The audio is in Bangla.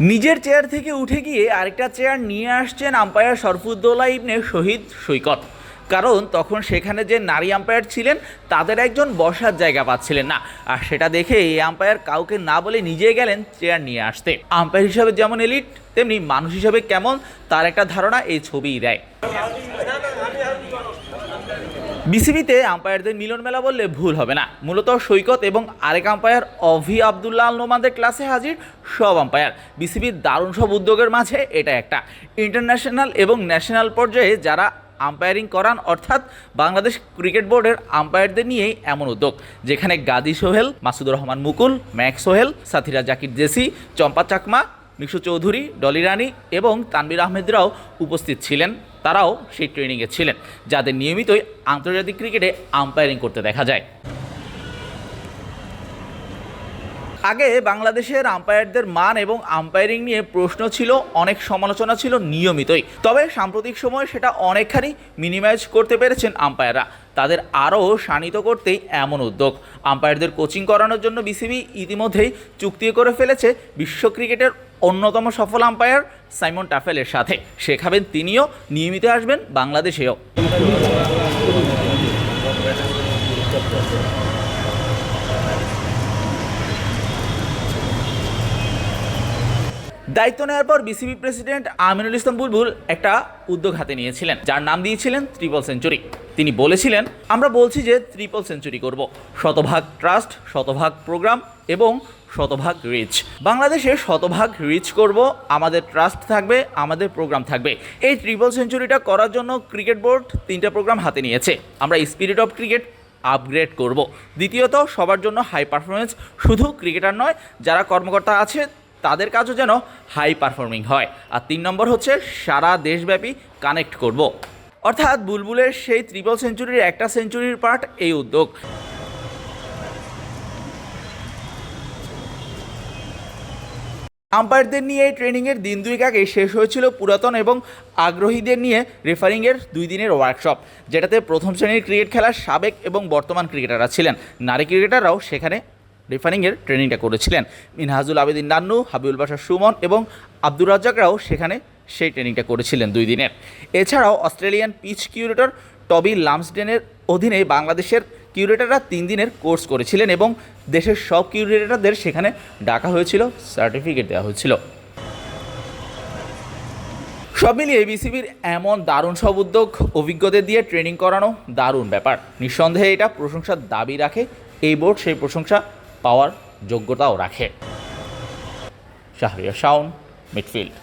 নিজের চেয়ার থেকে উঠে গিয়ে আরেকটা চেয়ার নিয়ে আসছেন আম্পায়ার সরফুদ্দোলা ইবনে শহীদ সৈকত। কারণ তখন সেখানে যে নারী আম্পায়ার ছিলেন, তাদের একজন বসার জায়গা পাচ্ছিলেন না। আর সেটা দেখে এই আম্পায়ার কাউকে না বলে নিজে গেলেন চেয়ার নিয়ে আসতে। আম্পায়ার হিসাবে যেমন এলিট তেমনি মানুষ হিসাবে কেমন, তার একটা ধারণা এই ছবিই দেয়। বিসিবিতে আম্পায়ারদের মিলন মেলা বললে ভুল হবে না। মূলত সৈকত এবং আরেক আম্পায়ার অভি আবদুল্লাহ আল নোমাদের ক্লাসে হাজির সব আম্পায়ার বিসিবির দারুণ সব উদ্যোগের মাঝে এটা একটা। ইন্টারন্যাশনাল এবং ন্যাশনাল পর্যায়ে যারা আম্পায়ারিং করান, অর্থাৎ বাংলাদেশ ক্রিকেট বোর্ডের আম্পায়ারদের নিয়েই এমন উদ্যোগ, যেখানে Gadi Sohel, Masudur Rahman Mukul Mac Sohel, Sathira Zakir Jessy, Champa Chakma Mishu Chowdhury, Dolly Rani এবং তানবির আহমেদরাও উপস্থিত ছিলেন। তারাও সেই ট্রেনিংয়ে ছিলেন, যাদের নিয়মিতই আন্তর্জাতিক ক্রিকেটে আম্পায়ারিং করতে দেখা যায়। আগে বাংলাদেশের আম্পায়ারদের মান এবং আম্পায়ারিং নিয়ে প্রশ্ন ছিল, অনেক সমালোচনা ছিল নিয়মিতই। তবে সাম্প্রতিক সময়ে সেটা অনেকখানি মিনিমাইজ করতে পেরেছেন আম্পায়াররা তাদের আরও শানিত করতেই এমন উদ্যোগ। আম্পায়ারদের কোচিং করানোর জন্য বিসিবি ইতিমধ্যেই চুক্তি করে ফেলেছে বিশ্ব ক্রিকেটের অন্যতম সফল আম্পায়ার সাইমন টাফেলের সাথে। শেখাবেন তিনিও, নিয়মিত আসবেন বাংলাদেশেও। দায়িত্ব নেওয়ার পর বিসিবি প্রেসিডেন্ট আমিনুল ইসলাম বুলবুল একটা উদ্যোগ হাতে নিয়েছিলেন, যার নাম দিয়েছিলেন ট্রিপল সেঞ্চুরি তিনি বলেছিলেন, আমরা বলছি যে ট্রিপল সেঞ্চুরি করব। শতভাগ ট্রাস্ট, শতভাগ প্রোগ্রাম এবং শতভাগ রিচ। বাংলাদেশে শতভাগ রিচ করব, আমাদের ট্রাস্ট থাকবে, আমাদের প্রোগ্রাম থাকবে। এই ট্রিপল সেঞ্চুরিটা করার জন্য ক্রিকেট বোর্ড তিনটা প্রোগ্রাম হাতে নিয়েছে। আমরা স্পিরিট অফ ক্রিকেট আপগ্রেড করব। দ্বিতীয়ত, সবার জন্য হাই পারফরমেন্স। শুধু ক্রিকেটার নয়, যারা কর্মকর্তা আছে তাদের কাজও যেন হাই পারফর্মিং হয়। আর তিন নম্বর হচ্ছে, সারা দেশব্যাপী কানেক্ট করব। অর্থাৎ বুলবুলের সেই ত্রিপল সেঞ্চুরির একটা সেঞ্চুরির পার্ট এই উদ্যোগ। আম্পায়ারদের নিয়ে এই ট্রেনিংয়ের দিন দুই আগে শেষ হয়েছিল পুরাতন এবং আগ্রহীদের নিয়ে রেফারিংয়ের দুই দিনের ওয়ার্কশপ যেটাতে প্রথম শ্রেণির ক্রিকেট খেলার সাবেক এবং বর্তমান ক্রিকেটাররা ছিলেন। নারী ক্রিকেটাররাও সেখানে রেফারিংয়ের ট্রেনিংটা করেছিলেন। মিনহাজুল আবেদিন নান্নু, হাবিবুল বাসার সুমন এবং আব্দুর রাজ্জাকরাও সেখানে সেই ট্রেনিংটা করেছিলেন দুই দিনের। এছাড়াও অস্ট্রেলিয়ান পিচ কিউরেটর টবি লামসডেনের অধীনে বাংলাদেশের কিউরেটাররা তিন দিনের কোর্স করেছিলেন এবং দেশের সব কিউরেটারদের সেখানে ডাকা হয়েছিল, সার্টিফিকেট দেওয়া হয়েছিল। সব মিলিয়ে বিসিবির এমন দারুণ সব উদ্যোগ অভিজ্ঞদের দিয়ে ট্রেনিং করানো দারুণ ব্যাপার। নিঃসন্দেহে এটা প্রশংসার দাবি রাখে, এই বোর্ড সেই প্রশংসা পাওয়ার যোগ্যতাও রাখে। শাহরিয়া শাওন মিডফিল্ড